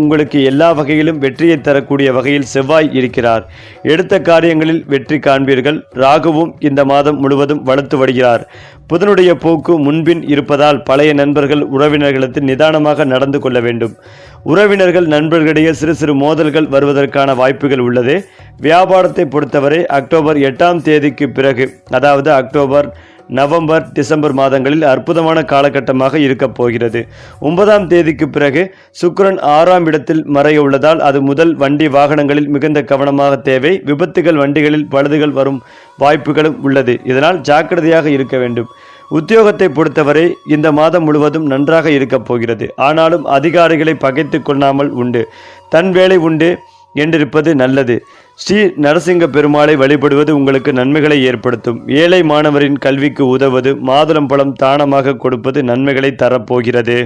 உங்களுக்கு எல்லா வகையிலும் வெற்றியை தரக்கூடிய வகையில் செவ்வாய் இருக்கிறார். எடுத்த காரியங்களில் வெற்றி காண்பீர்கள். ராகுவும் இந்த மாதம் முழுவதும் வளர்த்து வருகிறார். புதனுடைய போக்கு முன்பின் இருப்பதால் பழைய நண்பர்கள் உறவினர்களுக்கு நிதானமாக நடந்து கொள்ள வேண்டும். உறவினர்கள் நண்பர்களிடையே சிறு சிறு மோதல்கள் வருவதற்கான வாய்ப்புகள் உள்ளது. வியாபாரத்தை பொறுத்தவரை அக்டோபர் எட்டாம் தேதிக்கு பிறகு அதாவது அக்டோபர் நவம்பர் டிசம்பர் மாதங்களில் அற்புதமான காலகட்டமாக இருக்கப் போகிறது. ஒன்பதாம் தேதிக்கு பிறகு சுக்கரன் ஆறாம் இடத்தில் மறைய உள்ளதால் அது முதல் வண்டி வாகனங்களில் மிகுந்த கவனமாக தேவை. விபத்துகள் வண்டிகளில் பழுதுகள் வரும் வாய்ப்புகளும் உள்ளது. இதனால் ஜாக்கிரதையாக இருக்க வேண்டும். உத்தியோகத்தை பொறுத்தவரை இந்த மாதம் முழுவதும் நன்றாக இருக்கப் போகிறது. ஆனாலும் அதிகாரிகளை பகைத்து கொள்ளாமல் உண்டு. தன் வேலை உண்டு என்றிருப்பது நல்லது. ஸ்ரீ நரசிங்க பெருமாளை வழிபடுவது உங்களுக்கு நன்மைகளை ஏற்படுத்தும். ஏழை மாணவரின் கல்விக்கு உதவுவது மாதுளம்பழம் தானமாக கொடுப்பது நன்மைகளை தரப்போகிறது.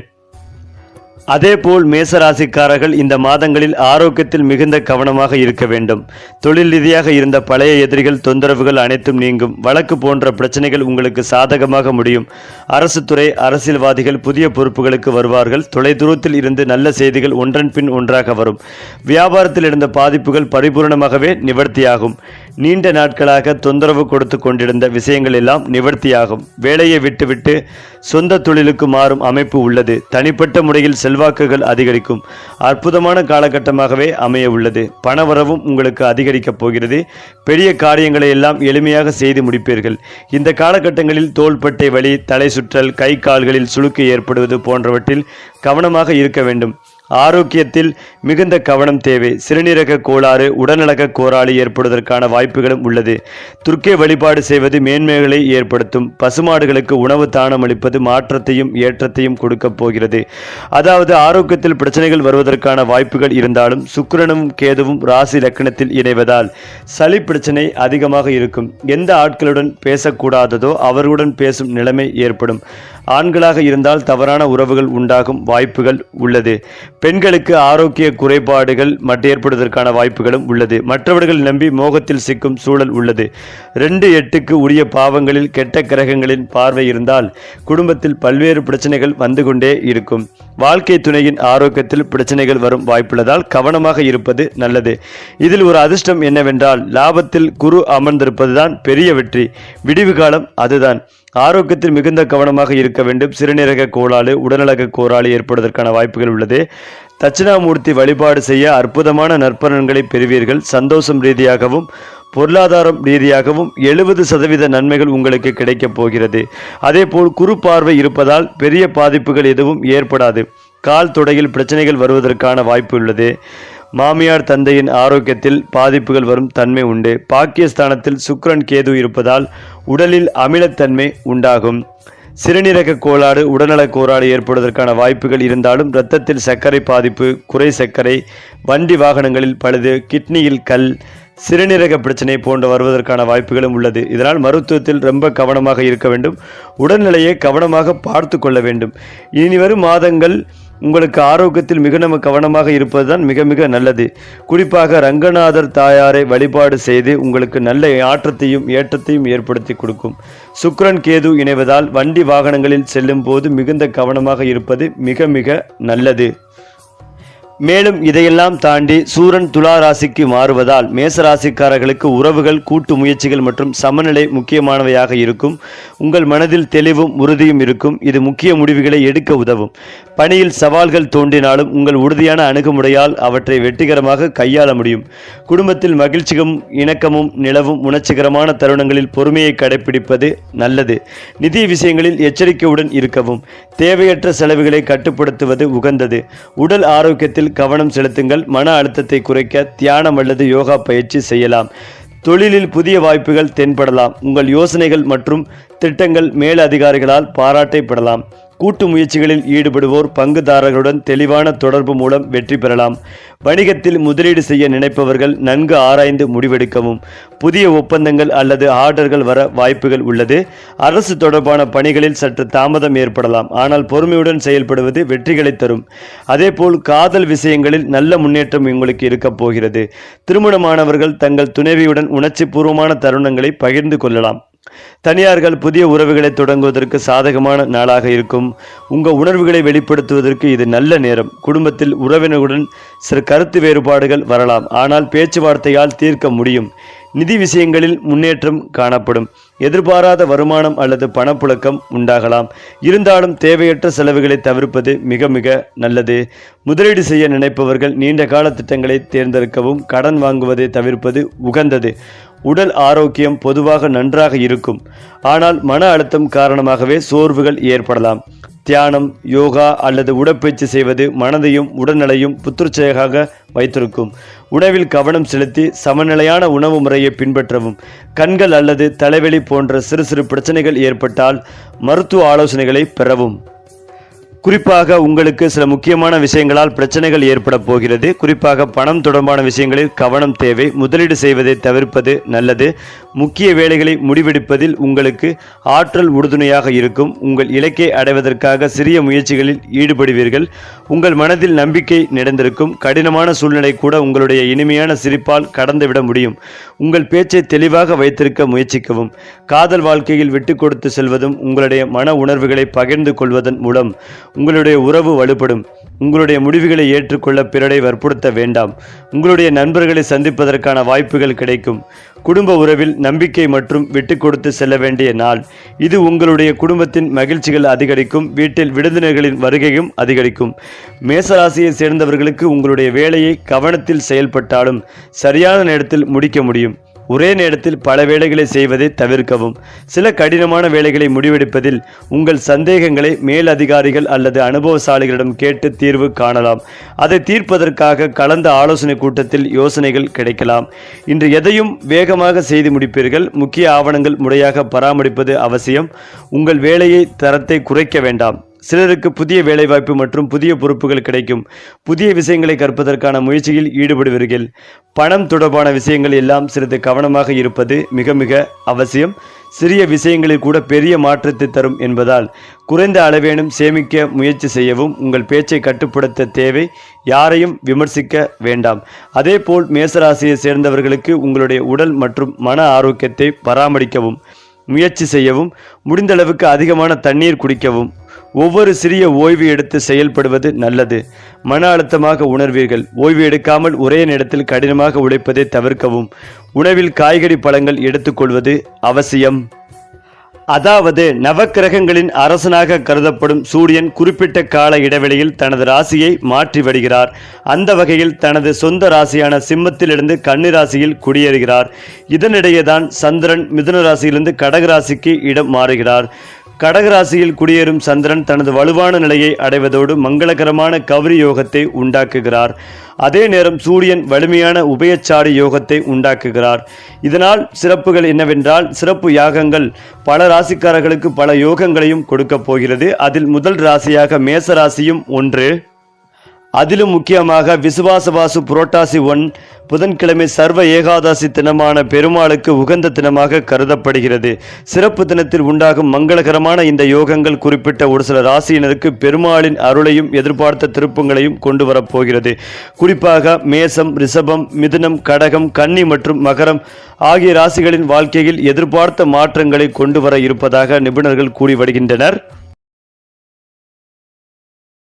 அதேபோல் மேசராசிக்காரர்கள் இந்த மாதங்களில் ஆரோக்கியத்தில் மிகுந்த கவனமாக இருக்க வேண்டும். தொழில் ரீதியாக இருந்த பழைய எதிரிகள் தொந்தரவுகள் அனைத்தும் நீங்கும். வழக்கு போன்ற பிரச்சனைகள் உங்களுக்கு சாதகமாக முடியும். அரசு துறை அரசியல்வாதிகள் புதிய பொறுப்புகளுக்கு வருவார்கள். தொலைதூரத்தில் இருந்து நல்ல செய்திகள் ஒன்றன் பின் ஒன்றாக வரும். வியாபாரத்தில் இருந்த பாதிப்புகள் பரிபூர்ணமாகவே நிவர்த்தியாகும். நீண்ட நாட்களாக தொந்தரவு கொடுத்து கொண்டிருந்த விஷயங்கள் எல்லாம் நிவர்த்தியாகும். வேலையை விட்டுவிட்டு சொந்த தொழிலுக்கு மாறும் அமைப்பு உள்ளது. தனிப்பட்ட முறையில் செல்வாக்குகள் அதிகரிக்கும். அற்புதமான காலகட்டமாகவே அமைய உள்ளது. பணவரவும் உங்களுக்கு அதிகரிக்கப் போகிறது. பெரிய காரியங்களை எல்லாம் எளிமையாக செய்து முடிப்பீர்கள். இந்த காலகட்டங்களில் தோள்பட்டை வலி தலை சுற்றல் கை கால்களில் சுளுக்கு ஏற்படுவது போன்றவற்றில் கவனமாக இருக்க வேண்டும். ஆரோக்கியத்தில் மிகுந்த கவனம் தேவை. சிறுநீரக கோளாறு உடல்நலக கோளாறு ஏற்படுவதற்கான வாய்ப்புகளும் உள்ளது. துர்க்கை வழிபாடு செய்வது மேன்மைகளை ஏற்படுத்தும். பசுமாடுகளுக்கு உணவு தானம் அளிப்பது மாற்றத்தையும் ஏற்றத்தையும் கொடுக்கப் போகிறது. அதாவது ஆரோக்கியத்தில் பிரச்சனைகள் வருவதற்கான வாய்ப்புகள் இருந்தாலும் சுக்கிரனும் கேதுவும் ராசி லக்கணத்தில் இணைவதால் சளி பிரச்சனை அதிகமாக இருக்கும். எந்த ஆட்களுடன் பேசக்கூடாததோ அவர்களுடன் பேசும் நிலைமை ஏற்படும். ஆண்களாக இருந்தால் தவறான உறவுகள் உண்டாகும் வாய்ப்புகள் உள்ளது. பெண்களுக்கு ஆரோக்கிய குறைபாடுகள் மற்ற ஏற்படுவதற்கான வாய்ப்புகளும் உள்ளது. மற்றவர்கள் நம்பி மோகத்தில் சிக்கும் சூழல் உள்ளது. ரெண்டு எட்டுக்கு உரிய பாவங்களில் கெட்ட கிரகங்களின் பார்வை இருந்தால் குடும்பத்தில் பல்வேறு பிரச்சனைகள் வந்து கொண்டே இருக்கும். வாழ்க்கை துணையின் ஆரோக்கியத்தில் பிரச்சனைகள் வரும் வாய்ப்புள்ளதால் கவனமாக இருப்பது நல்லது. இதில் ஒரு அதிர்ஷ்டம் என்னவென்றால் லாபத்தில் குரு அமர்ந்திருப்பதுதான் பெரிய வெற்றி. விடிவு காலம் அதுதான். ஆரோக்கியத்தில் மிகுந்த கவனமாக இருக்க வேண்டும். சிறுநீரக கோளாறு உடல்நலக கோளாறு ஏற்படுவதற்கான வாய்ப்புகள் உள்ளது. தட்சிணாமூர்த்தி வழிபாடு செய்ய அற்புதமான நற்பலன்களை பெறுவீர்கள். சந்தோஷம் ரீதியாகவும் பொருளாதாரம் ரீதியாகவும் எழுபது சதவீத நன்மைகள் உங்களுக்கு கிடைக்கப் போகிறது. அதேபோல் குறு பார்வை இருப்பதால் பெரிய பாதிப்புகள் எதுவும் ஏற்படாது. கால் தொடையில் பிரச்சனைகள் வருவதற்கான வாய்ப்பு உள்ளது. மாமியார் தந்தையின் ஆரோக்கியத்தில் பாதிப்புகள் வரும் தன்மை உண்டு. பாக்கியஸ்தானத்தில் சுக்ரன் கேது இருப்பதால் உடலில் அமிலத்தன்மை உண்டாகும். சிறுநீரக கோளாறு உடல்நலக் கோளாறு ஏற்படுவதற்கான வாய்ப்புகள் இருந்தாலும் இரத்தத்தில் சர்க்கரை பாதிப்பு குறை சர்க்கரை வண்டி வாகனங்களில் பழுது கிட்னியில் கல் சிறுநீரக பிரச்சனை போன்ற வருவதற்கான வாய்ப்புகளும் உள்ளது. இதனால் மருத்துவத்தில் ரொம்ப கவனமாக இருக்க வேண்டும். உடல்நிலையை கவனமாக பார்த்து கொள்ள வேண்டும். இனி வரும் மாதங்கள் உங்களுக்கு ஆரோக்கியத்தில் மிக நம்ம கவனமாக இருப்பதுதான் மிக மிக நல்லது. குறிப்பாக ரங்கநாதர் தாயாரை வழிபாடு செய்து உங்களுக்கு நல்ல ஆற்றத்தையும் ஏற்றத்தையும் ஏற்படுத்தி கொடுக்கும். சுக்ரன் கேது இணைவதால் வண்டி வாகனங்களில் செல்லும் போது மிகுந்த கவனமாக இருப்பது மிக மிக நல்லது. மேலும் இதையெல்லாம் தாண்டி சூரன் துலா ராசிக்கு மாறுவதால் மேசராசிக்காரர்களுக்கு உறவுகள் கூட்டு முயற்சிகள் மற்றும் சமநிலை முக்கியமானவையாக இருக்கும். உங்கள் மனதில் தெளிவும் உறுதியும் இருக்கும். இது முக்கிய முடிவுகளை எடுக்க உதவும். பணியில் சவால்கள் தோன்றினாலும் உங்கள் உறுதியான அணுகுமுறையால் அவற்றை வெற்றிகரமாக கையாள முடியும். குடும்பத்தில் மகிழ்ச்சியும் இணக்கமும் நிலவும் உணர்ச்சிகரமான தருணங்களில் பொறுமையை கடைபிடிப்பது நல்லது. நிதி விஷயங்களில் எச்சரிக்கையுடன் இருக்கவும். தேவையற்ற செலவுகளை கட்டுப்படுத்துவது உகந்தது. உடல் ஆரோக்கியத்தில் கவனம் செலுத்துங்கள் மன அழுத்தத்தை குறைக்க தியானம் அல்லது யோகா பயிற்சி செய்யலாம். தொழிலில் புதிய வாய்ப்புகள் தென்படலாம். உங்கள் யோசனைகள் மற்றும் திட்டங்கள் மேலதிகாரிகளால் பாராட்டைப்படலாம். கூட்டு முயற்சிகளில் ஈடுபடுவோர் பங்குதாரர்களுடன் தெளிவான தொடர்பு மூலம் வெற்றி பெறலாம். வணிகத்தில் முதலீடு செய்ய நினைப்பவர்கள் நன்கு ஆராய்ந்து முடிவெடுக்கவும் புதிய ஒப்பந்தங்கள் அல்லது ஆர்டர்கள் வர வாய்ப்புகள் உள்ளது. அரசு தொடர்பான பணிகளில் சற்று தாமதம் ஏற்படலாம் ஆனால் பொறுமையுடன் செயல்படுவது வெற்றிகளை தரும். அதேபோல் காதல் விஷயங்களில் நல்ல முன்னேற்றம் உங்களுக்கு இருக்கப் போகிறது. திருமணமானவர்கள் தங்கள் துணைவியுடன் உணர்ச்சிபூர்வமான தருணங்களை பகிர்ந்து கொள்ளலாம். தனியார்கள் புதிய உறவுகளை தொடங்குவதற்கு சாதகமான நாளாக இருக்கும். உங்கள் உணர்வுகளை வெளிப்படுத்துவதற்கு இது நல்ல நேரம். குடும்பத்தில் உறவினருடன் சில கருத்து வேறுபாடுகள் வரலாம். ஆனால் பேச்சுவார்த்தையால் தீர்க்க முடியும். நிதி விஷயங்களில் முன்னேற்றம் காணப்படும். எதிர்பாராத வருமானம் அல்லது பணப்புழக்கம் உண்டாகலாம். இருந்தாலும் தேவையற்ற செலவுகளை தவிர்ப்பது மிக மிக நல்லது. முதலீடு செய்ய நினைப்பவர்கள் நீண்ட கால திட்டங்களை தேர்ந்தெடுக்கவும் கடன் வாங்குவதை தவிர்ப்பது உகந்தது. உடல் ஆரோக்கியம் பொதுவாக நன்றாக இருக்கும். ஆனால் மன அழுத்தம் காரணமாகவே சோர்வுகள் ஏற்படலாம். தியானம் யோகா அல்லது உடற்பயிற்சி செய்வது மனதையும் உடல்நிலையும் புத்துணர்ச்சியாக வைத்திருக்கும். உணவில் கவனம் செலுத்தி சமநிலையான உணவு முறையை பின்பற்றவும். கண்கள் அல்லது தலைவலி போன்ற சிறு சிறு பிரச்சனைகள் ஏற்பட்டால் மருத்துவ ஆலோசனைகளை பெறவும். குறிப்பாக உங்களுக்கு சில முக்கியமான விஷயங்களால் பிரச்சனைகள் ஏற்பட போகிறது. குறிப்பாக பணம் தொடர்பான விஷயங்களில் கவனம் தேவை. முதலீடு செய்வதை தவிர்ப்பது நல்லது. முக்கிய வேலைகளை முடிவெடுப்பதில் உங்களுக்கு ஆற்றல் உறுதுணையாக இருக்கும். உங்கள் இலக்கை அடைவதற்காக சிறிய முயற்சிகளில் ஈடுபடுவீர்கள். உங்கள் மனதில் நம்பிக்கை நிறைந்திருக்கும். கடினமான சூழ்நிலை கூட உங்களுடைய இனிமையான சிரிப்பால் கடந்துவிட முடியும். உங்கள் பேச்சை தெளிவாக வைத்திருக்க முயற்சிக்கவும். காதல் வாழ்க்கையில் விட்டு கொடுத்து செல்வதும் உங்களுடைய மன உணர்வுகளை பகிர்ந்து கொள்வதன் மூலம். உங்களுடைய உறவு வலுப்படும். உங்களுடைய முடிவுகளை ஏற்றுக்கொள்ள பிறரை வற்புறுத்த வேண்டாம். உங்களுடைய நண்பர்களை சந்திப்பதற்கான வாய்ப்புகள் கிடைக்கும். குடும்ப உறவில் நம்பிக்கை மற்றும் விட்டு கொடுத்து செல்ல வேண்டிய நாள். இது உங்களுடைய குடும்பத்தின் மகிழ்ச்சிகள் அதிகரிக்கும். வீட்டில் விருந்தினர்களின் வருகையும் அதிகரிக்கும். மேசராசியை சேர்ந்தவர்களுக்கு உங்களுடைய வேலையை கவனத்தில் செயல்பட்டாலும் சரியான நேரத்தில் முடிக்க முடியும். ஒரே நேரத்தில் பல வேலைகளை செய்வதை தவிர்க்கவும். சில கடினமான வேலைகளை முடிவெடுப்பதில் உங்கள் சந்தேகங்களை மேலதிகாரிகள் அல்லது அனுபவசாலிகளிடம் கேட்டு தீர்வு காணலாம். அதை தீர்ப்பதற்காக கலந்த ஆலோசனை கூட்டத்தில் யோசனைகள் கிடைக்கலாம். இன்று எதையும் வேகமாக செய்து முடிப்பீர்கள். முக்கிய ஆவணங்கள் முறையாக பராமரிப்பது அவசியம். உங்கள் வேலையை தரத்தை குறைக்க வேண்டாம். சிலருக்கு புதிய வேலைவாய்ப்பு மற்றும் புதிய பொறுப்புகள் கிடைக்கும். புதிய விஷயங்களை கற்பதற்கான முயற்சியில் ஈடுபடுவீர்கள். பணம் தொடர்பான விஷயங்கள் எல்லாம் சிறிது கவனமாக இருப்பது மிக மிக அவசியம். சிறிய விஷயங்களில் கூட பெரிய மாற்றத்தை தரும் என்பதால் குறைந்த அளவேனும் சேமிக்க முயற்சி செய்யவும் உங்கள் பேச்சை கட்டுப்படுத்த தேவை. யாரையும் விமர்சிக்க வேண்டாம். அதேபோல் மேசராசியை சேர்ந்தவர்களுக்கு உங்களுடைய உடல் மற்றும் மன ஆரோக்கியத்தை பராமரிக்கவும் முயற்சி செய்யவும் முடிந்தளவுக்கு அதிகமான தண்ணீர் குடிக்கவும். ஒவ்வொரு சிறிய ஓய்வு எடுத்து செயல்படுவது நல்லது. மன அழுத்தமாக உணர்வீர்கள். ஓய்வு எடுக்காமல் ஒரே நேரத்தில் கடினமாக உழைப்பதை தவிர்க்கவும். உணவில் காய்கறி பழங்கள் எடுத்துக்கொள்வது அவசியம். அதாவது நவக்கிரகங்களின் அரசனாக கருதப்படும் சூரியன் குறிப்பிட்ட கால இடைவெளியில் தனது ராசியை மாற்றி வருகிறார். அந்த வகையில் தனது சொந்த ராசியான சிம்மத்திலிருந்து கன்னி ராசியில் குடியேறுகிறார். இதனிடையேதான் சந்திரன் மிதுன ராசியிலிருந்து கடக ராசிக்கு இடம் மாறுகிறார். கடகராசியில் குடியேறும் சந்திரன் தனது வலுவான நிலையை அடைவதோடு மங்களகரமான கௌரி யோகத்தை உண்டாக்குகிறார். அதே நேரம் சூரியன் வலிமையான உபயச்சாடி யோகத்தை உண்டாக்குகிறார். இதனால் சிறப்புகள் என்னவென்றால் சிறப்பு யாகங்கள் பல ராசிக்காரர்களுக்கு பல யோகங்களையும் கொடுக்கப் போகிறது. அதில் முதல் ராசியாக மேச ராசியும் ஒன்று. அதிலும் முக்கியமாக விசுவாசவாசு புரோட்டாசி ஒன் புதன்கிழமை சர்வ ஏகாதசி தினமான பெருமாளுக்கு உகந்த தினமாக கருதப்படுகிறது. சிறப்பு தினத்தில் உண்டாகும் மங்களகரமான இந்த யோகங்கள் குறிப்பிட்ட ஒரு சில ராசியினருக்கு பெருமாளின் அருளையும் எதிர்பார்த்த திருப்பங்களையும் கொண்டு வரப்போகிறது குறிப்பாக மேசம் ரிஷபம் மிதுனம் கடகம் கன்னி மற்றும் மகரம் ஆகிய ராசிகளின் வாழ்க்கையில் எதிர்பார்த்த மாற்றங்களை கொண்டு வர இருப்பதாக நிபுணர்கள் கூறி வருகின்றனர்.